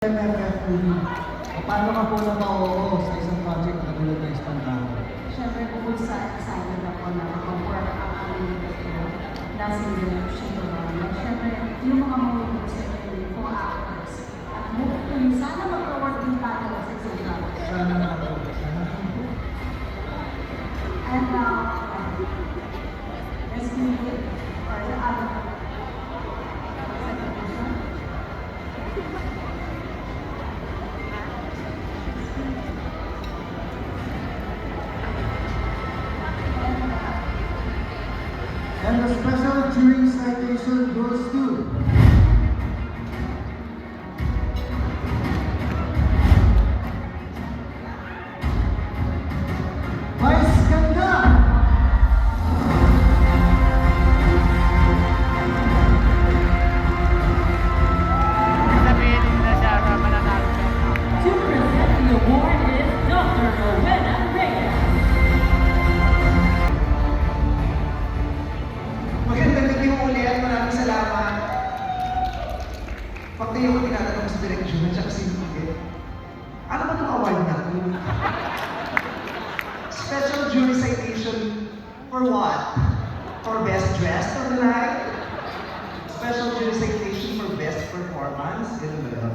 Paano ka po na ma-oo sa isang project na tulad ng Espantado? Siyempre, bukod sa excited ako na mag-work ang aming ito, dancing direction ko naman. Siyempre, yung mga movie sa inyo, kung actors. At hopefully, sana mag-work din tayo sa isang project. Sana na po. And now, let's move it for the other And the special jury citation goes to Pag tayo ko tinatanong sa direksyon at saka si Miguel, ano ba itong award na ito? Special jury citation for what? For best dressed for the night? Special jury citation for best performance? Ganun ba yun?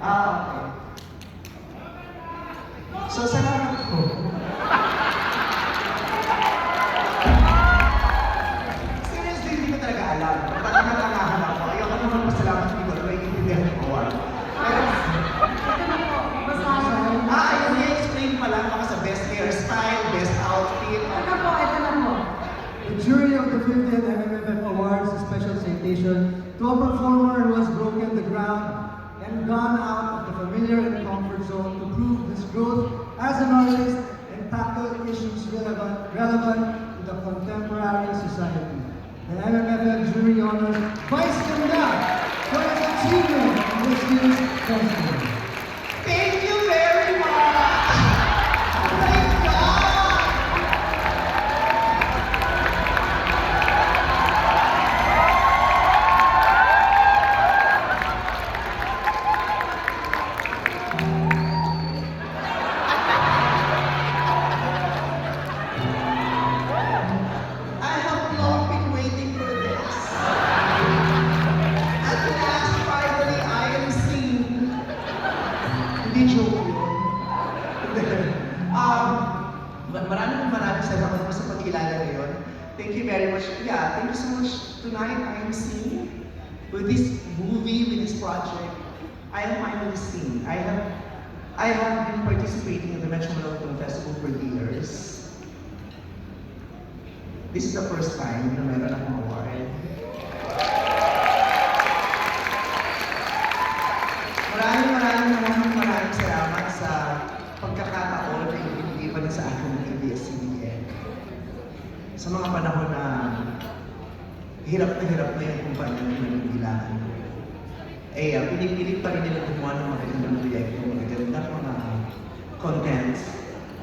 Ah, okay. So, salamat to a performer who has broken the ground and gone out of the familiar and comfort zone to prove his growth as an artist and tackle issues relevant, relevant to the contemporary society. The MMFF jury honors Vice Ganda for his achievement in this year's festival. um, ma- maraming maraming salamat po sa pagkilala ngayon. Thank you very much. Yeah, thank you so much. Tonight, I am seen with this movie, with this project. I am finally seen. I have, I have been participating in the Metro Manila Film Festival for years. This is the first time na meron akong award. Maraming maraming maraming maraming salamat sa pagkakataon na ibinigay pa rin sa akin ng ABS-CBN. Sa mga panahon na hirap na hirap na yung kumpanya na nanibilangan ko. Eh, uh, pinipilit pa rin nila gumawa ng magagandang proyekto, magagandang mga contents.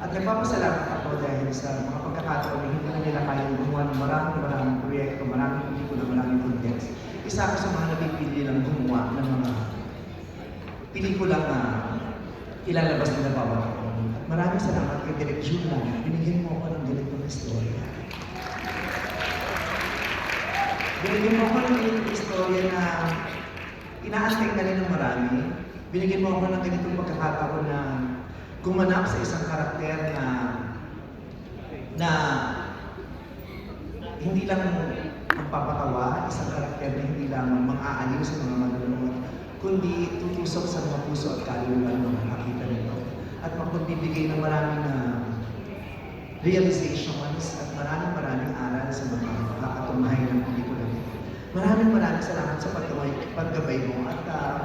At nagpapasalamat ako dahil sa mga pagkakataon na hindi na nila kayang gumawa ng maraming maraming proyekto, maraming pelikula, maraming contents. Isa ako sa mga napipili lang gumawa ng mga pelikula na ilalabas nila bawat taon. At maraming salamat kay Direk Juna. Binigyan mo ako ng ganitong istorya. Binigyan mo ako ng istorya na inaantay na rin ng marami. Binigyan mo ako ng ganitong pagkakataon na gumanap sa isang karakter na na hindi lang magpapatawa, isang karakter na hindi lang mang-aaliw sa mga manonood, kundi tutusok sa mga puso at kaluluwa ng mga nakakita nito. At mapagbibigay ng maraming uh, realizations at maraming maraming aral sa mga nito. Maraming salamat sa paggabay, paggabay mo at uh,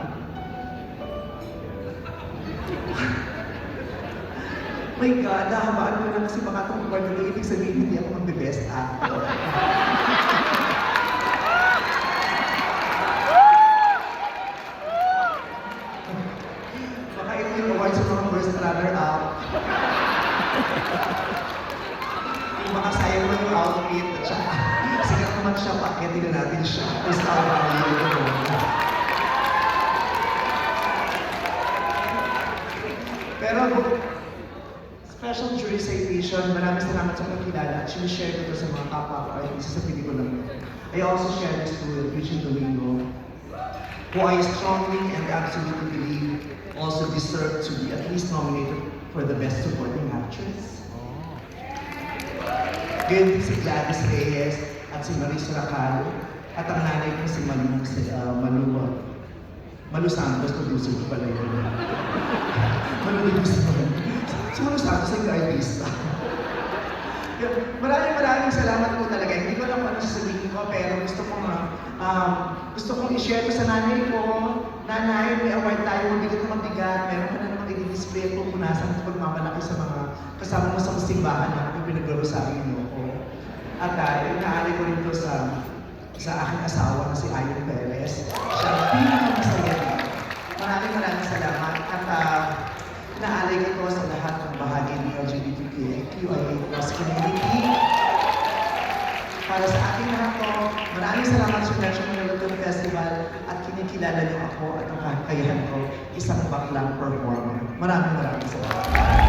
My God, nahabaan ko na kasi baka itong award na ibig sabihin hindi ako mag-best actor. baka ito yung award sa mga first runner-up. baka sayang mo yung outfit, at saka naman siya, pakitin na natin siya. First runner-up. Pero, special jury citation, maraming salamat sa pagkilala at sinishare ko ito sa mga kapwa ko kahit isa sa ko. I also share this to Eugene Domingo, who I strongly and absolutely believe also deserve to be at least nominated for the Best Supporting Actress. Ganyan din si Gladys Reyes at si Maris Racal at ang nanay ko si Malu, si, uh, Malu, Malu Santos, producer ko pala yun. Malu Guzman. Si Malu Santos ay artista. Yun, Maraming maraming salamat po talaga. Hindi ko alam kung ano sasabihin ko, pero gusto ko nga, um, gusto kong i-share ko sa nanay ko. Nanay, may award tayo, mabigat na mabigat. Meron ka na namang i-display po punasan at pagmamalaki sa mga kasama mo sa simbahan na kung pinag-rosaryo mo ko. At uh, inaali ko rin to sa sa aking asawa na si Ayon Perez. Siya ang pinakamasaya dito. Maraming maraming salamat. At uh, inaalay ko to sa lahat ng bahagi ng LGBTQIA plus community. Para sa aking lahat to, maraming salamat sa Manila Film Festival at kinikilala niyo ako at ang kakayahan ko, isang baklang performer. Maraming maraming salamat.